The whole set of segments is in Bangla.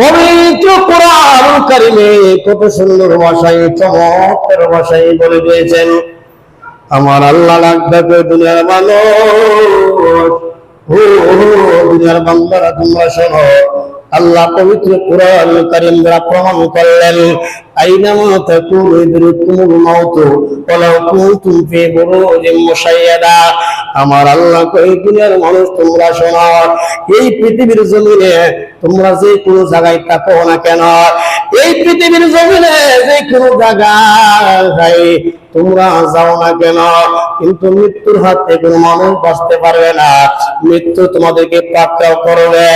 পবিত্র কোরআন কারিমে কত সুন্দর ভাষায় চমৎকার ভাষায় বলে দিয়েছেন, আমার আল্লাহ লাগবে দুনিয়ার মানুষ দুনিয়ার বাংলারা তোমরা শোনো, আল্লাহ পবিত্র কোরআন কারিম দ্বারা প্রমাণ করলেন আমার আল্লাহ দুনিয়ার মানুষ তোমরা এই পৃথিবীর জমিনে তোমরা যে কোনো জায়গায় থাকো না কেন? এই পৃথিবীর জমিনে যে কোনো জায়গায় তোমরা যাও না কেন? কিন্তু মৃত্যুর হাত থেকে মানুষ বাঁচতে পারবে না। মৃত্যু তোমাদেরকে পাকড়াও করবে।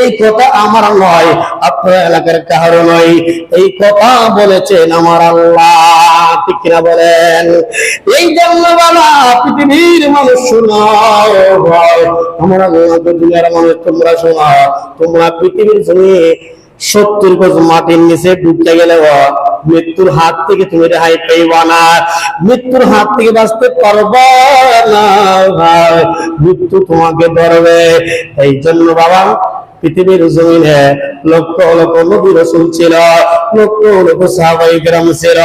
এই কথা আমার নয়, আপনার এলাকার কাহারও নয়। এই কথা বলেছেন আমার আল্লাহ। ঠিক কিনা বলেন? এই জন্য বাবা পৃথিবীর মানুষ শোনো আমার আল্লাহ দুনিয়ার মানুষ, তোমরা শোনো। তোমরা পৃথিবীর জমি সত্তর গজ মাটির নিচে ডুবতে গেলে মৃত্যুর হাত থেকে তুমি রেহাই পাইবা না। মৃত্যুর হাত থেকে বাঁচতে পারবা না, ভাই। মৃত্যু তোমাকে ধরবে। এই জন্য বাবা পৃথিবীর জমিনে লক্ষ লক্ষ নবী রসুল ছিল, লক্ষ লক্ষ সাহাবাই গ্রাম ছিল,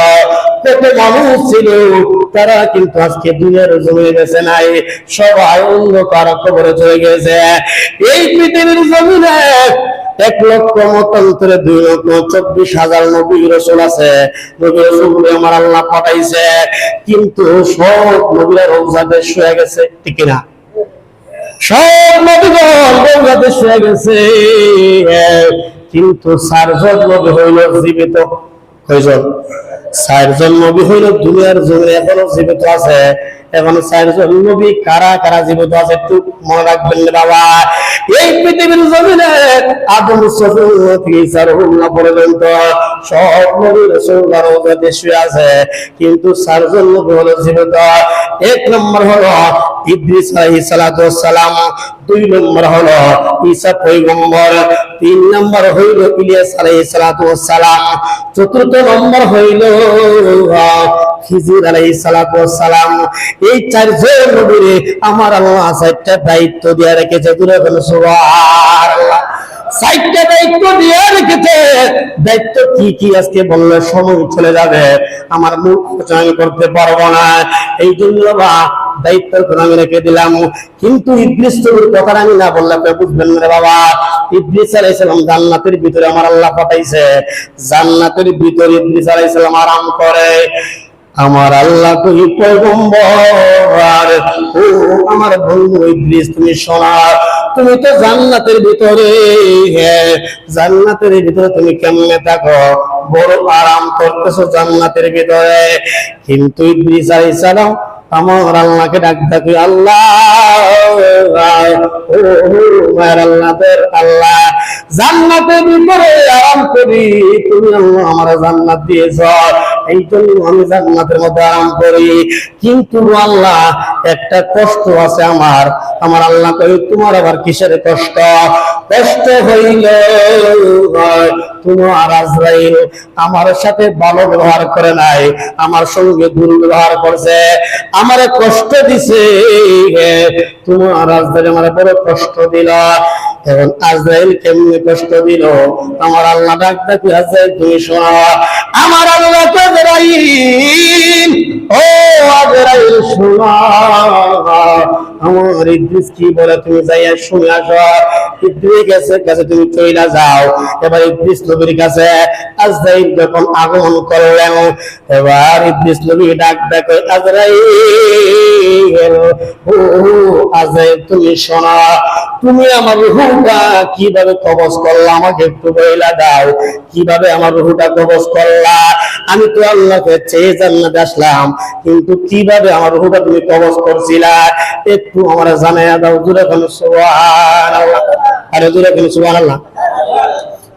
কত মানুষ ছিল, তারা কিন্তু আজকে দুনিয়ার জমিনে বেঁচে নাই, সবাই অন্ধকার কবরে চলে গেছে এই পৃথিবীর জমিনে এক লক্ষ মতান্তরে দুই লক্ষ চব্বিশ হাজার নবী রসুল আছে। নবী রসুল আমার আল্লাহ পাঠাইছে, কিন্তু সব নবীরা রোজাতে শুয়ে গেছে, ঠিক না সব নবীগণ রোজাতে শুয়ে গেছে কিন্তু চারজন নবী হইল জীবিত। কয়জন? চারজন নবী হইল দুনিয়ার জমিনে এখনও জীবিত আছে। এখন চারজন নবী কারা কারা জীবিত আছে, একটু মনে রাখবেন বাবা। এই পৃথিবীর জমিনে আদম পর্যন্ত সব নবী রসুল্লাহ রোজাতে শুয়ে আছে, কিন্তু চারজন নবী হলো জীবিত। এক নম্বর হলো ইদ্রিস আলাইহিস সালাতু দুই নম্বর হলো ঈসা পয়গম্বর, তিন নম্বর হইল ইলিয়াস আলাইহিস সালাতু সালাম চতুর্থ নম্বর হইল আমার আল্লাহ দায়িত্ব দিয়ে রেখেছে। দূরে দায়িত্ব কি কি আজকে বললে চলে যাবে। আমার মুখ আমি করতে পারব না। এই জন্য বা দায়িত্ব আমি দিলাম। কিন্তু আমি না বললে বুঝবেন বাবা। জান্নাতের ভিতরে আমার আল্লাহ পাঠাইছে। জান্নাতের ভিতরে ইবলিস আলাইহিস সালাম আরাম করে। আমার আল্লাহ তুমি পয়গম্বর, ও আমার বন্ধু ইবলিস, তুমি শোনা তুমি তো জান্নাতের ভিতরে হ্যাঁ জান্নাতের ভিতরে তুমি কেমনে থাকো? বড় আরাম করতেছো জান্নাতের ভিতরে। কিন্তু ইবলিস আলাইহিস সালাম আমার আল্লাহকে ডাক ডাকি আল্লাহ আল্লাহ, জান্নাতের ভিতরে আরাম করি। তুমি আল্লাহ আমার জান্নাত দিয়েছ। এই জন্য আমি জান্নাতের মধ্যে আরাম করি। কিন্তু আল্লাহ একটা কষ্ট আছে আমার। আমার আল্লাহ কই তোমার আবার কিসের কষ্ট? কষ্ট হইল তোমার আজরাইল আমার সাথে ভালো ব্যবহার করে নাই, আমার সঙ্গে দুর্ব্যবহার করছে, আমারে কষ্ট দিছে তোমার আজরাইল আমার বড় কষ্ট দিল। এখন আজরাইল কেমনে কষ্ট দিল? আমার আল্লাহ ডাক ডাকি, আজরাইল, তুমি শোনা। আমার আল্লাহ আজরাইল, ও আজরাইল, শোনো। আমার ইদ্রিস কি বলে, তুমি যাইয়া শুনে আসো। ইদ্রিস কাছে কাছে তুমি চইলা যাও। এবার ইদ্রিস নবীর কাছে আজরাইল যখন আগমন করলেন, এবার ইদ্রিস নবী ডাক ডাক আজরাইল, ও আজরাইল, তুমি শোনো তুমি আমার রুহুটা কীভাবে কবজ করলা? আমাকে একটু বইলা দাও। কীভাবে আমার রুহুটা কবজ করলা? আমি তো আল্লাহকে চেয়ে জান্নাতে আসলাম, কিন্তু কীভাবে আমার রুহুটা তুমি কবজ করছিলা? একটু আমার জানাইয়া দাও জুড়ে কেন, সুবহানাল্লাহ। আরে জুড়ে কেন, সুবহানাল্লাহ।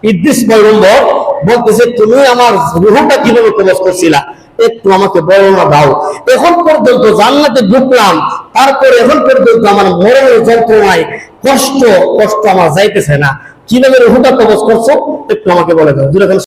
ইদ্রিস পয়গম্বর বলতেছে, তুমি আমার রুহুটা কীভাবে কবজ করছিলা? একটু আমাকে বর্ণনা দাও। এখন পর্যন্ত জান্নাতে ঢুকলাম তারপরে এখন পর্যন্ত আমার মরণের যন্ত্রণায় কষ্ট কষ্ট আমার যাইতেছে না। কীভাবে রুহুটা কবজ করছ? একটু আমাকে বলে দাও। দুটো